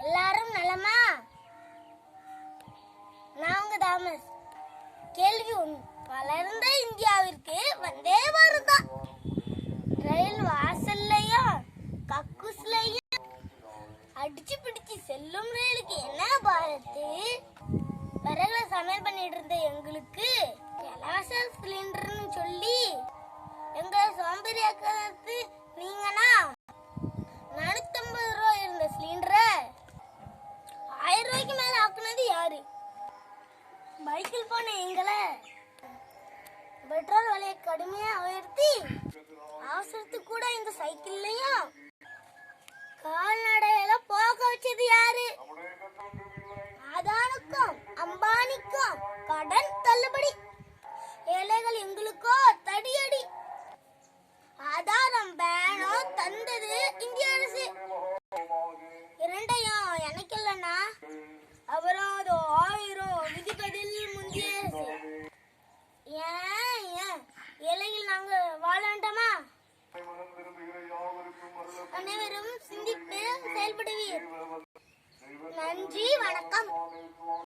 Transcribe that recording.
எல்லாரும் நலமா? நான் உங்க தாமஸ். கேள்வி ஒன்று வளர்ந்த இந்தியாவிற்கு வந்தே வருதா? ரயில் வாசல்லையும் கக்குஸ்லையும் அடிச்சு பிடிச்சு செல்லும் ரயிலுக்கு என்ன பாரத்து? விறகுல சமையல் பண்ணிட்டு இருந்த எங்களுக்கு இலவச சிலிண்டர்னு சொல்லி. எங்களை சோம்பேறியாக்கிறது நீங்கனா? எங்களை? பெட்ரோல் விலையை கடுமையா உயர்த்தி அவசரத்துக்கு கூட இந்த சைக்கிள்லயும் கால்நடையில போக வச்சது யாரு? அதானுக்கும் அம்பானிக்கும் கடன் தள்ளுபடி. ஏழைகள் எங்களுக்கோ தடியடி. ஆதாரம் பேனம் தந்தது இந்திய அரசு. இரண்டையும் எனக்கு இல்லைன்னா அப்புறம் ஏழைகள் நாங்கள் வாழ வேண்டாமா அனைவரும் சிந்தித்து செயல்படுவீர். நன்றி வணக்கம்.